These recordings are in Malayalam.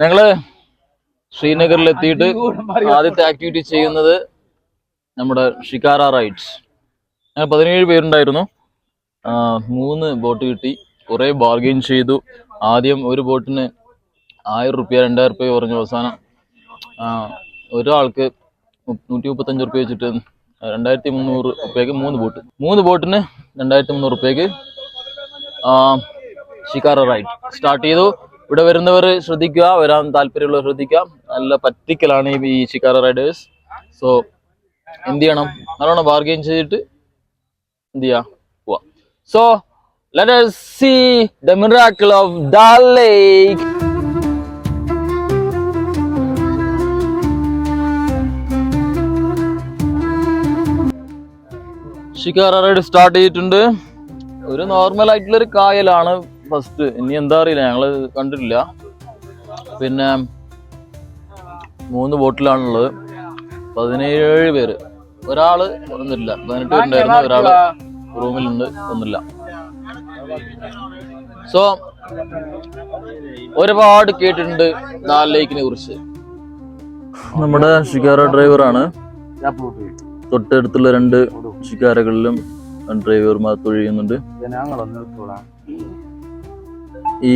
ഞങ്ങൾ ശ്രീനഗറിൽ എത്തിയിട്ട് ആദ്യത്തെ ആക്ടിവിറ്റി ചെയ്യുന്നത് നമ്മുടെ ഷിക്കാര റൈഡ്സ് ഞങ്ങൾ പതിനേഴ് പേരുണ്ടായിരുന്നു. മൂന്ന് ബോട്ട് കിട്ടി. കുറേ ബാർഗെയിൻ ചെയ്തു. ആദ്യം ഒരു ബോട്ടിന് ആയിരം റുപ്യ രണ്ടായിരം റുപ്യ പറഞ്ഞു അവസാനം ഒരാൾക്ക് നൂറ്റി മുപ്പത്തഞ്ച് റുപ്യ വെച്ചിട്ട് രണ്ടായിരത്തി മുന്നൂറ് റുപ്യക്ക് മൂന്ന് ബോട്ട് മൂന്ന് ബോട്ടിന് രണ്ടായിരത്തി മുന്നൂറ് റുപ്യക്ക് ഷിക്കാര റൈഡ് സ്റ്റാർട്ട് ചെയ്തു. ഇവിടെ വരുന്നവർ ശ്രദ്ധിക്കുക വരാൻ താല്പര്യമുള്ളവർ ശ്രദ്ധിക്കുക. നല്ല പറ്റിക്കലാണ് ഈ ഷിക്കാര റൈഡേഴ്സ് സോ എന്ത് ചെയ്യണം? നല്ലോണം ബാർഗെയിൻ ചെയ്തിട്ട് എന്ത് ചെയ്യാ? പോവാ. So let us see shikara ride start ചെയ്തിട്ടുണ്ട്. ഒരു നോർമൽ ആയിട്ടുള്ള ഒരു കായലാണ്. ഫസ്റ്റ് ഇനി എന്താ അറിയില്ല. ഞങ്ങൾ കണ്ടിട്ടില്ല. പിന്നെ മൂന്ന് ബോട്ടിലാണുള്ളത്. പതിനേഴ് പേര്. ഒരാൾ വന്നിട്ടില്ല. പതിനെട്ട് പേരുണ്ടായിരുന്നു. ഒരാൾ റൂമിലുണ്ട്. ഒന്നില്ല സോ ഒരുപാട് കേട്ടിട്ടുണ്ട് ദാൽ ലേക്കിനെ കുറിച്ച്. നമ്മുടെ ഷിക്കാര ഡ്രൈവറാണ്. തൊട്ടടുത്തുള്ള രണ്ട് ഷിക്കാരകളിലും ഡ്രൈവർമാർ തൊഴിയുന്നുണ്ട്. ഈ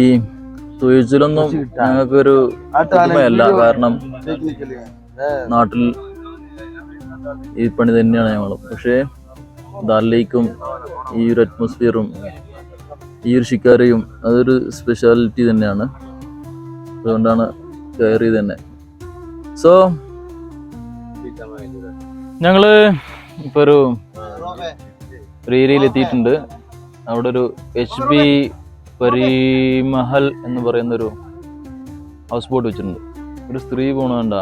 തൊഴിച്ചിലൊന്നും ഞങ്ങൾക്കൊരു പുതുമയല്ല. കാരണം നാട്ടിൽ ഈ പണി തന്നെയാണ് ഞങ്ങൾ പക്ഷേ ദാലിലേക്കും ഈ ഒരു അറ്റ്മോസ്ഫിയറും ഈ ഒരു ഷിക്കാരയും അതൊരു സ്പെഷ്യാലിറ്റി തന്നെയാണ്. അതുകൊണ്ടാണ് കയറി തന്നെ. സോ ഞങ്ങൾ ഇപ്പൊ ഒരു ഒരു ഏരിയയിൽ എത്തിയിട്ടുണ്ട്. അവിടെ ഒരു എച്ച് ബി പരിമഹൽ എന്ന് പറയുന്ന ഒരു ഹൗസ് ബോട്ട് വെച്ചിട്ടുണ്ട്. ഒരു സ്ത്രീ പോണണ്ട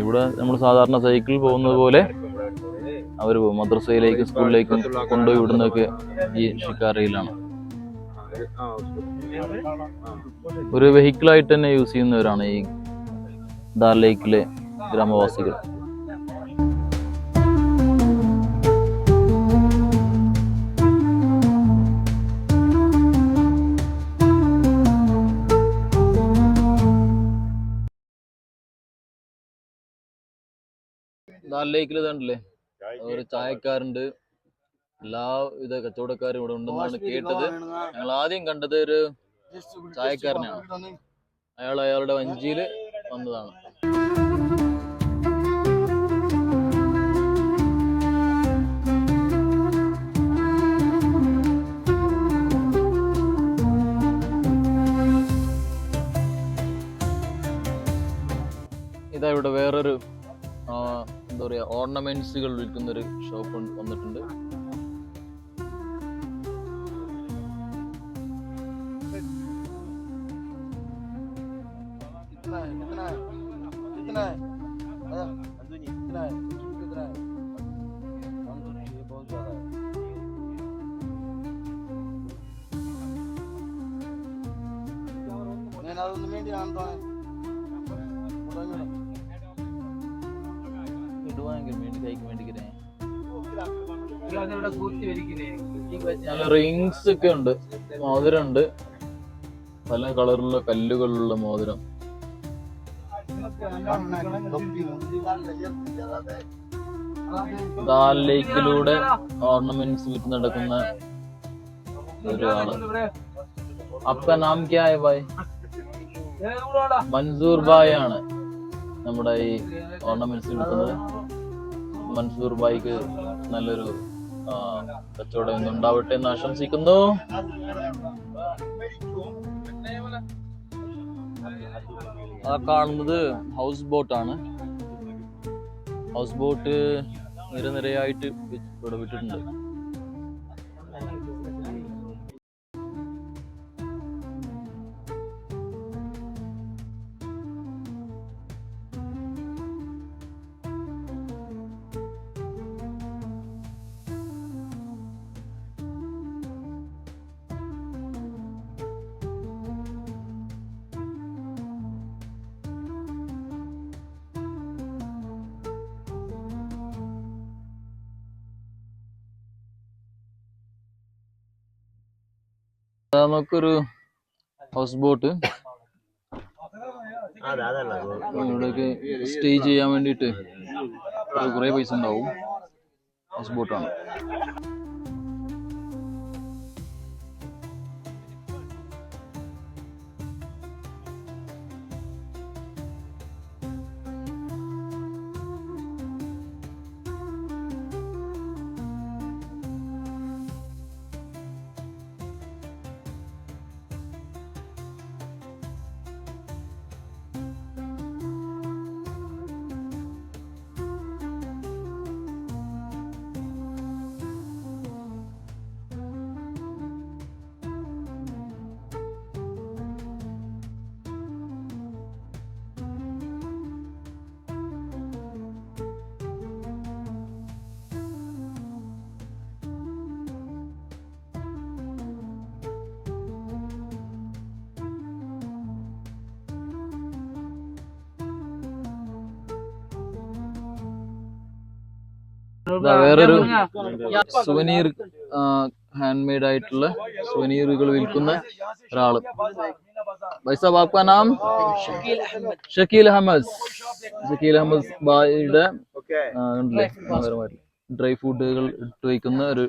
ഇവിടെ നമ്മൾ സാധാരണ സൈക്കിൾ പോകുന്നത് പോലെ അവർ മദ്രസയിലേക്കും സ്കൂളിലേക്കും കൊണ്ടുപോയി വിടുന്നതൊക്കെ ഈ ഷിക്കാരയിലാണ് ഒരു വെഹിക്കിളായിട്ട് തന്നെ യൂസ് ചെയ്യുന്നവരാണ് ഈ ദാർ ലേക്കിലെ ഗ്രാമവാസികൾ. ദാൽ ലേക്കിൽ ഇതുണ്ടല്ലേ? ഒരു ചായക്കാരുണ്ട്. എല്ലാ വിധ കച്ചവടക്കാരും ഇവിടെ ഉണ്ടെന്നാണ് കേട്ടത്. ഞങ്ങൾ ആദ്യം കണ്ടത് ഒരു ചായക്കാരനെയാണ്. അയാൾ അയാളുടെ വഞ്ചിയിൽ വന്നതാണ്. ഓർണമെന്റ്സുകൾ വിൽക്കുന്ന ഒരു ഷോപ്പ് വന്നിട്ടുണ്ട്. నేను అది ఉంది ఏంటి అంటాను റിങ്സ് ഒക്കെ ഉണ്ട്. മോതിരം ഉണ്ട് പല കളറിലുള്ള കല്ലുകളുള്ള മോതിരം. ദാൽ ലേക്കിലൂടെ ഓർണമെന്റ്സ് വിറ്റ് നടക്കുന്ന ഒരാൾ. അപ്പ നാം ക്യാ ഭായ്? മൻസൂർ ഭായ് ആണ് നമ്മുടെ ഈ ഓർണമെന്റ്സ് വിൽക്കുന്നത്. മൻസൂർ ഭായിക്ക് നല്ലൊരു കച്ചവടം ഇന്ന് ഉണ്ടാവട്ടെ എന്ന് ആശംസിക്കുന്നു. ആ കാണുന്നത് ഹൗസ് ബോട്ട് ആണ്. ഹൗസ് ബോട്ട് നിരനിരയായിട്ട് ഇവിടെ വിട്ടിട്ടുണ്ട്. നമുക്കൊരു ഹൗസ് ബോട്ട് ഇവിടേക്ക് സ്റ്റേ ചെയ്യാൻ വേണ്ടിയിട്ട് കുറേ പൈസ ഉണ്ടാവും. ഹൗസ് ബോട്ടാണ് വേറൊരു സുവനീർ ഹാൻഡ് മെയ്ഡ് ആയിട്ടുള്ള സുവനീറുകൾ വിൽക്കുന്ന ഒരാൾ. വൈസാബ് ആപ്കാ നാം ഷക്കീൽ അഹമ്മദ്. ഷക്കീൽ അഹമ്മദ്. ബായിയുടെ ഡ്രൈ ഫുഡുകൾ ഇട്ട് വയ്ക്കുന്ന ഒരു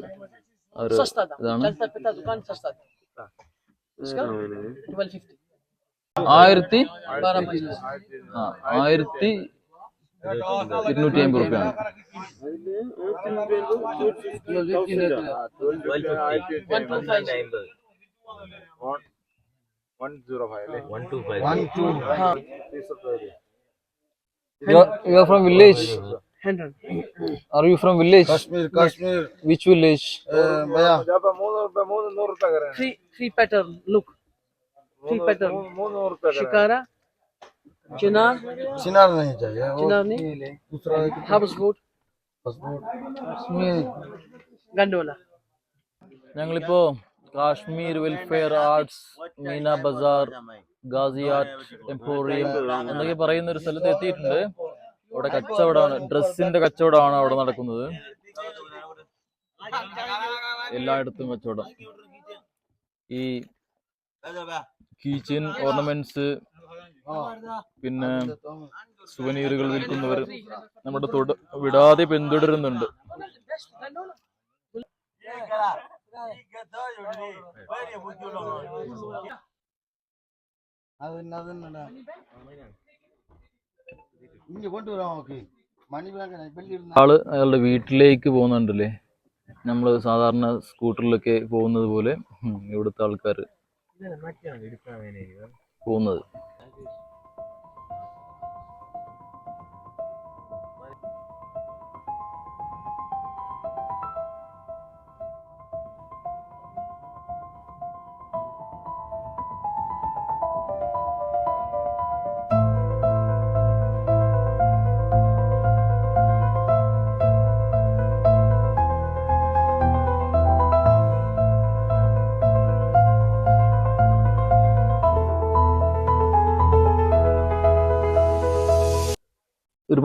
ഒരു ഇതാണ്. ആയിരത്തി ആയിരത്തി ഇരുന്നൂറ്റി അമ്പത് റുപ്യ हाँ you are from village hundred are you from Kashmir, Kashmir. Eh, മൂന്ന് നൂറ് റുപ്യ കരാണ് three three pattern look three pattern മൂന്ന് चिनार चिनार नहीं चाहिए वो चिनार नहीं दूसरा हाउस बोट पासपोर्ट गंडोला ഞങ്ങളിപ്പോ Kashmir welfare arts Meena Bazaar Ghazi art emporium എന്നൊക്കെ പറയുന്ന ഒരു സ്ഥലത്ത് എത്തിയിട്ടുണ്ട് അവിടെ കച്ചവടമാണ് ഡ്രസ്സിന്റെ കച്ചവടമാണ് അവിടെ നടക്കുന്നത് എല്ലായിടത്തും കച്ചവടം ഈ കീച്ചൻ ഓർണമെന്റ്സ് പിന്നെ സുവനീറുകൾ വിൽക്കുന്നവർ നമ്മുടെ തൊട വിടാതെ പിന്തുടരുന്നുണ്ട്. ആൾ അയാളുടെ വീട്ടിലേക്ക് പോകുന്നുണ്ടല്ലേ? നമ്മൾ സാധാരണ സ്കൂട്ടറിലൊക്കെ പോകുന്നത് പോലെ ഇവിടുത്തെ ആൾക്കാർ പോകുന്നത് ഒരു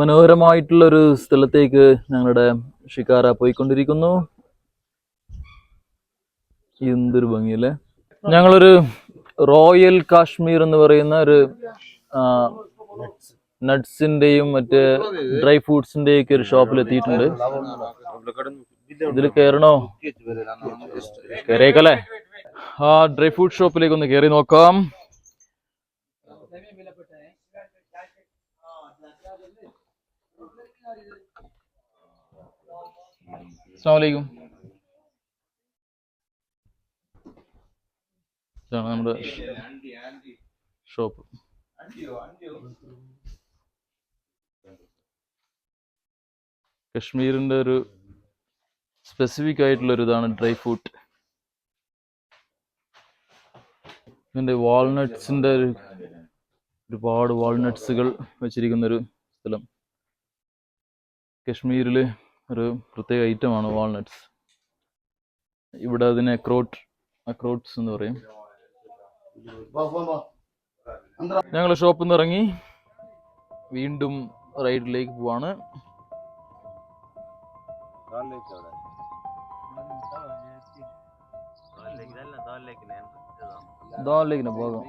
മനോഹരമായിട്ടുള്ള ഒരു സ്ഥലത്തേക്ക് ഞങ്ങളുടെ ഷിക്കാര പോയിക്കൊണ്ടിരിക്കുന്നു. എന്തൊരു ഭംഗിയല്ലേ? ഞങ്ങളൊരു റോയൽ കാശ്മീർ എന്ന് പറയുന്ന ഒരു നട്ട്സിന്റെയും മറ്റ് ഡ്രൈ ഫ്രൂട്ട്സിന്റെയും ഒക്കെ ഒരു ഷോപ്പിൽ എത്തിയിട്ടുണ്ട് ഇതിൽ കയറണോ? കയറിയേക്കല്ലേ? ആ ഡ്രൈ ഫ്രൂട്ട് ഷോപ്പിലേക്ക് ഒന്ന് കയറി നോക്കാം. അസ്സാമലൈക്കും ഇതാണ് നമ്മുടെ ഷോപ്പ്. കശ്മീരിന്റെ ഒരു സ്പെസിഫിക് ആയിട്ടുള്ള ഒരു ഇതാണ് ഡ്രൈ ഫ്രൂട്ട് ഇതിന്റെ വാൾനട്ട്സിന്റെ ഒരു ഒരുപാട് വാൾനട്ട്സുകൾ വെച്ചിരിക്കുന്ന ഒരു സ്ഥലം. കശ്മീരിൽ ഒരു പ്രത്യേക ഐറ്റമാണ് വാൾനട്ട്സ് ഇവിടെ അതിനെ അക്രോട്ട് അക്രോട്ട്സ് എന്ന് പറയും ഞങ്ങൾ ഷോപ്പിൽ നിന്ന് ഇറങ്ങി വീണ്ടും റൈഡിലേക്ക് പോവാണ് ദാലിലേക്കിനെ പോകാം